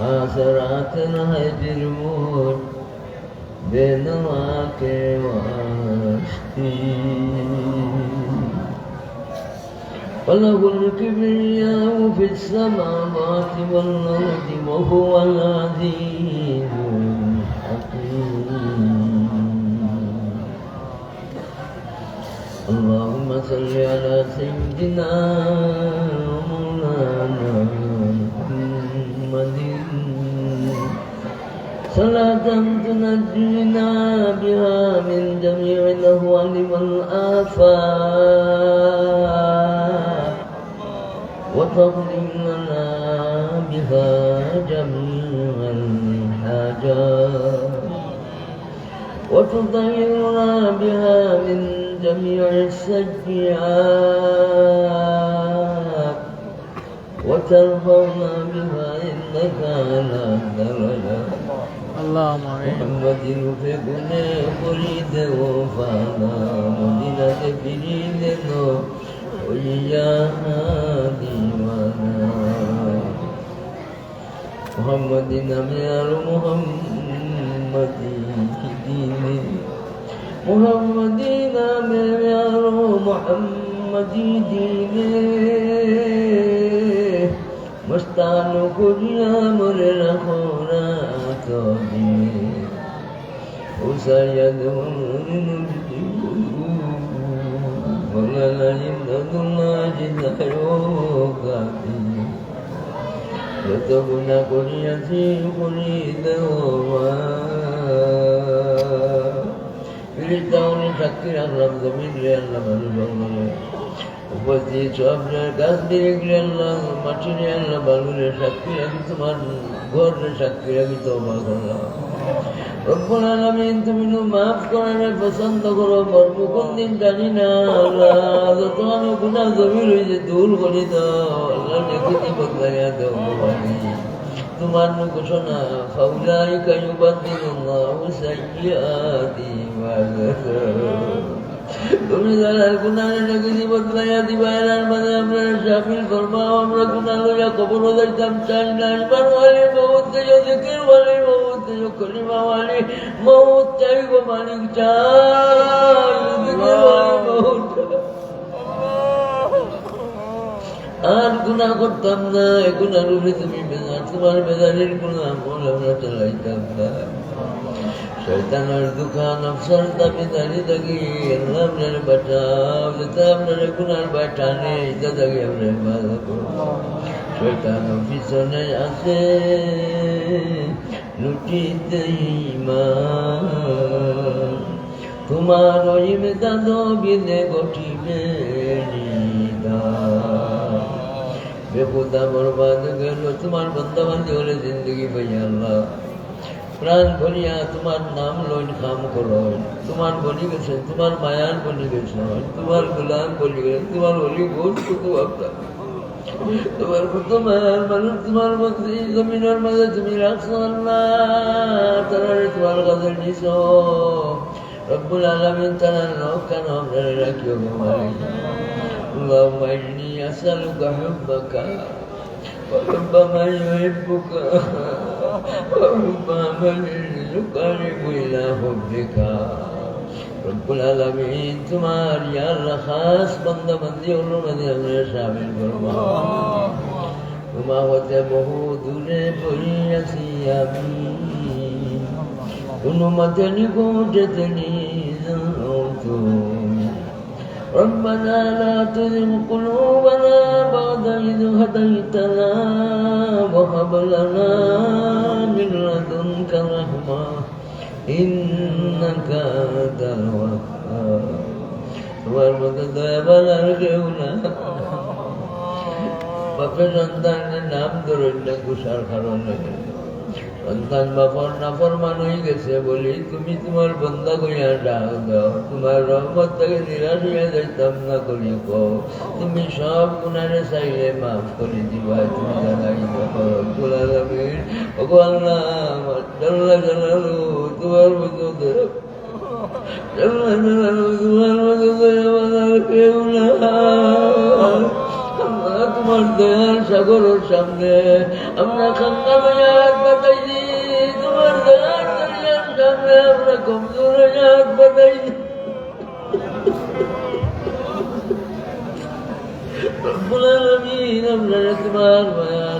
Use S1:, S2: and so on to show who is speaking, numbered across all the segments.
S1: آثرات الهجر موت بين الواقع واشتي وله الكبرياء في السماوات والأرض وهو العزيز الحكيم. اللهم صل على سيدنا تنجينا بها من جميع الأهوال والآفات وتقضي لنا بها جميع الحاجات وتطهرنا بها من جميع السيئات. وترفعنا بها إنك على درجات
S2: মোহাম্মদির বেগুনে
S1: পড়িতে ও ফানা মদিনাতে ফিরিলে তো হইয়া দিমানা মোহাম্মদি নামে আর মোহাম্মদি কি দিনে। মোহাম্মদি নামে আর মোহাম্মদি দিনে। মস্তান করিয়া মরে রাখো না। تودي وسيد ولا يمدد الله جل يوقاتي يتبنى كريتي নিজের দাওয়ানি সাক্ষী রাখলাম গভীরে আল্লাহ ভালো জঙ্গলে উপস্থিত সব কাজ দিয়ে গেলে আল্লাহ মাটিরে আল্লাহ বালুরে সাক্ষী রাখি তোমার ঘরে সাক্ষী রাখি তোমার করলাম রব্বুল আলমিন, তুমি মাফ করার পছন্দ করো পর্ব কোন দিন জানি না। আল্লাহ যত আমি গুণা জমি রয়েছে দূর করে দাও। আল্লাহ নেকি বদলাইয়া দাও, ভগবানী। তোমার ঘোষণা ফাউলাই তুমি যারা গুনাহে নেকি বদলাইয়া দিবা এর মাঝে আমরা শামিল ফরমাও, আমরা গুনাহ লইয়া কবর যাইতাম চাই না। ইমান ওয়ালি বহুত থেকে জিকির ওয়ালি বহুত থেকে কলিমা ওয়ালি চাইব মালিক চাই। জিকির ওয়ালি বহুত আর গুণা করতাম না গুণার উপরে তুমি বেজার তোমার বেজারের গুণা আমল আমরা চালাইতাম না। শয়তানের দোকান অফসর দাবি দাঁড়িয়ে থাকি আল্লাহ আপনার বাঁচাও যাতে আপনার গুণার এটা থাকি আপনার বাধা করো শয়তান পিছনে আছে, লুটিতে ইমান। তোমার ওই মেদান বিনে গঠিবে বেহুদা বরবাদ গেল, তোমার বন্দাবান্দি হলে জিন্দগি আল্লাহ। প্রাণ ভরিয়া তোমার নাম লইন খাম করো তোমার বলি গেছে, তোমার মায়ার বলি গেছে, তোমার গোলাম বলি গেছে, তোমার হলি বহুত আপনার তোমার কত মায়ার মানুষ, তোমার মধ্যে জমিনের মাঝে তুমি রাখছো আল্লাহ। তারা তোমার কাছে নিছ। রব্বুল আলমিন তারা লোক কেন আমরা রাখিও গো মালিক اللهم إني أسألك حبك وحب من يحبك وحب من يقرب إلى حبك رب العالمين তোমার ইয়ার খাস বন্দা বন্দি অনুমতি আমরা শামিল করব তোমা হতে বহু দূরে পড়ি আছি আমি কোনো মতে নিকটে তুমি ربنا لا تزغ قلوبنا بعد إذ هديتنا وهب لنا من لدنك رحمة إنك أنت الوهاب তোমার মতো দয়া বলার কেউ না বাপের সন্তানের নাম ধরুন না কুষার কারণে সন্তান বাপর নাফর মানুষ গেছে বলি, তুমি তোমার বন্ধা করিয়া ডাক দাও, তোমার রহমত থেকে নিরাশ হইয়া যাইতাম না করি কো। তুমি সব গুণারে চাইলে মাফ করে দিবা, তুমি জানাই গোলালামির ভগবান জাল্লা জালালু, তোমার মতো জাল্লা জালালু, তোমার মতো কেউ না পর্দার সাগরের সামনে। আমরা খাঙ্গা মেয়ার বাতাইছি তোমার দেয়ার দরিয়ার সামনে আমরা কমজোর মেয়ার বাতাইছি আমরা তোমার মায়ার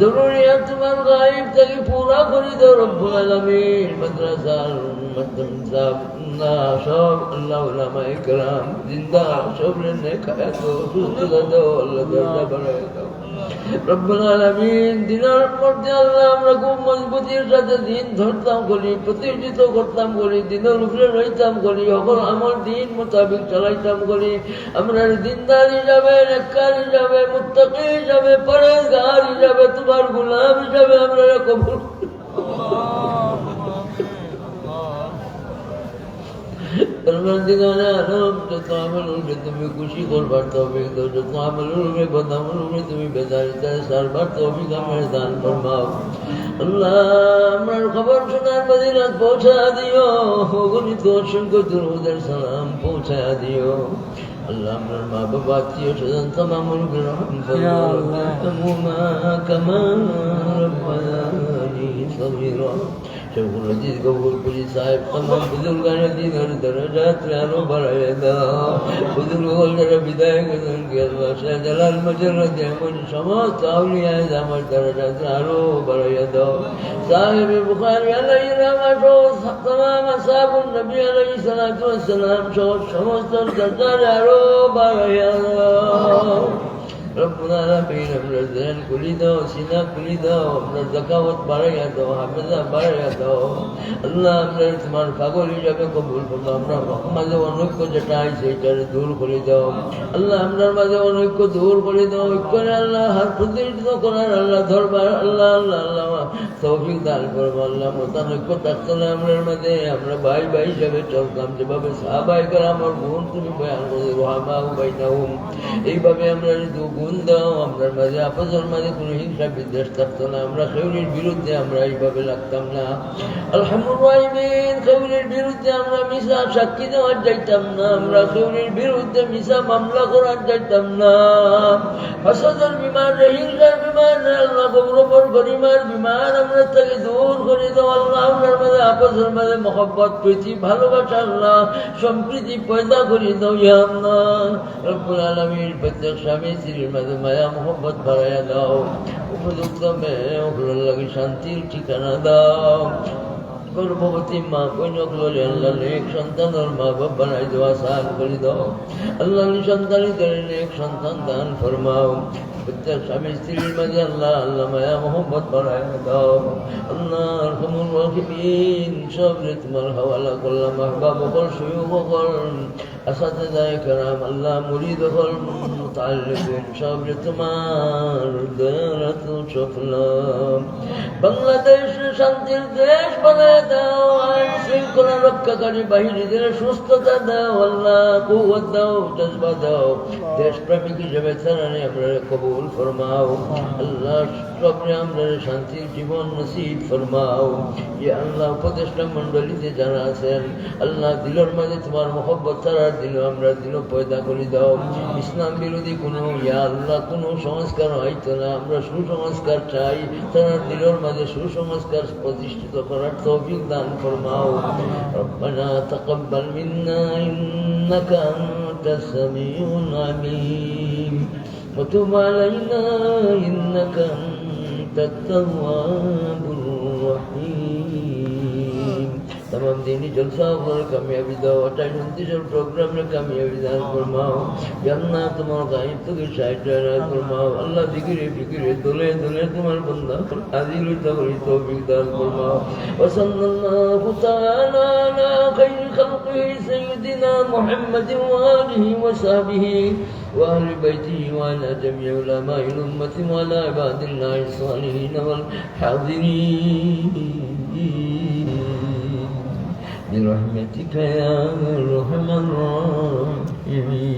S1: জরুরিয়াত তোমার গায়েব থেকে পুরা করে দাও রব্বুল আলামিন। মাদ্রাসার মাদ্রাসা, না, সব আল্লাহ উলামা ইকরাম জিন্দা, সবরে নেক আয়াত সুস্থতা দাও, আল্লাহ দাও। রব্বুল আলামিন দিনের মধ্যে আল্লাহ আমরা খুব মজবুতির সাথে দিন ধরতাম করি, প্রতিষ্ঠিত করতাম করি, দিনের উপরে রইতাম করি, অকল আমল দিন মোতাবেক চালাইতাম করি। আমরা দিনদার হিসাবে রেখার হিসাবে, মুত্তাকি হিসাবে পরেজগার হিসাবে, তোমার গুলাম হিসাবে আমরা কবুল পরবর্তীকালে আলম যত আমল উঠবে তুমি খুশি করবার তবে যত আমল উঠবে বদামল উঠবে তুমি বেদারিতা সারবার তবে আমার সালাম পৌঁছা দিও আল্লাহ আমার মা বাবা আত্মীয় স্বজন রহম ফরমা কামা عليه صغيرا شيخ العزيز قبول كل صاحب تمام بذل كان دين درجات لانه برعيدا بذل وغلر بداية قدن قلبا شاهد الآن مجرد يعمل شمات أولياء دامر درجات لانه برعيدا صاحب البخاري عليه رحمة تمام صاحب النبي عليه الصلاة والسلام شوش شمات درجات لانه برعيدا রব্বুল আলামিন আমরা জেন খুলি দাও সিনা খুলি দাও আমরা জাকাওয়াত বাড়াইয়া দাও হাফেজা বাড়াইয়া দাও আল্লাহ আমরা তোমার পাগল হিসাবে কবুল করব আমরা মাঝে অনৈক্য যেটা আইছে এটারে দূর করে দাও আল্লাহ আমরার মাঝে অনৈক্য দূর করে দাও ঐক্যরে আল্লাহ হাত প্রতিষ্ঠিত করার আল্লাহ ধরবার আল্লাহ আল্লাহ আল্লাহ তৌফিক দান করব আল্লাহ মতানৈক্য থাকতো আমরার মাঝে আমরা ভাই ভাই হিসাবে চলতাম যেভাবে সাহাবাই করে আমার বোন তুমি বয়ান করে রোহামা বাইনা এইভাবে আমরা দু মাঝে মাঝে কোনো হিংসা বিদ্বেষ থাকতো না। আমরা বিরুদ্ধে আমরা এইভাবে লাগতাম না। বিরুদ্ধে আমরা মিশা সাক্ষী দেওয়ার যাইতাম না। আমরা বিরুদ্ধে মিশা মামলা করার যাইতাম না। হিংসার আল্লাহ গরিমার আমরা তাকে দূর করে দাও আল্লাহ আমরার মাঝে আপসের মাঝে মহব্বত, প্রীতি, ভালোবাসা আল্লাহ, সম্প্রীতি পয়দা করে দাও আল্লাহ। রব্বুল আলামিন, প্রত্যেক স্বামী স্ত্রীর মাঝে মায়া মোহাম্মত বাড়াইয়া দাও। উপযুক্ত মেয়ে ওগুলোর লাগে শান্তির ঠিকানা দাও। গর্ভবতী মা বৈনকলে আল্লাহ নেক সন্তানের মা বাপ বানাই দেওয়া সাহায্য করে দাও। আল্লাহ সন্তানিদের নেক সন্তান দান ফরমাও। প্রত্যেক স্বামী স্ত্রীর মাঝে আল্লাহ আল্লাহ মায়া মোহাম্মদ বানায় দাও। আল্লাহ রহমুল রহিমিন, সব রে তোমার হাওয়ালা করলাম আহবা বকল শুয়ু বকল আসাতে দায় কারাম, আল্লাহ মুরিদ হল মুতাল্লিবিন সব রে তোমার দয়ারাত সফলাম বাংলাদেশ শান্তির দেশ বানায় দাও, আইন শৃঙ্খলা রক্ষাকারী বাহিনীদের সুস্থতা দাও, আল্লাহ কুয়াত দাও, জজবা দাও। দেশপ্রেমিক হিসেবে ছাড়ানি আমরা কবুল ফরমাও আল্লাহ সবরে আমরা শান্তির জীবন নসিব ফরমাও ইয়া আল্লাহ উপদেষ্টা মণ্ডলীতে যারা আছেন আল্লাহ দিলর মাঝে তোমার মোহব্বত ছাড়ার দিল আমরা দিল পয়দা করে দাও ইসলাম বিরোধী কোনো ইয়া আল্লাহ কোনো সংস্কার হয়তো না আমরা সুসংস্কার চাই তারা দিলর মাঝে সুসংস্কার প্রতিষ্ঠিত করার তৌফিক দান ফরমাও ربنا تقبل منا إنك أنت السميع العليم وتب علينا إنك أنت التواب الرحيم تمام دینی جلسہ پر کامیابی داو اٹھائیس انتیس اور پروگرام میں کامیابی دار فرماؤ جاننا تمہار غائب تو کی شاید جانا فرماؤ اللہ ذکر فکر دلے دلے تمہار بندہ حاضر توفیق دار فرماؤ وصلی اللہ تعالی علی خیر खल्qi سيدنا محمد وآله وصحبه وأهل بيته وعلى جميع علماء الأمة وعلى عباد الله الصالحين والحاضرين. برحمتك يا أرحم الراحمين.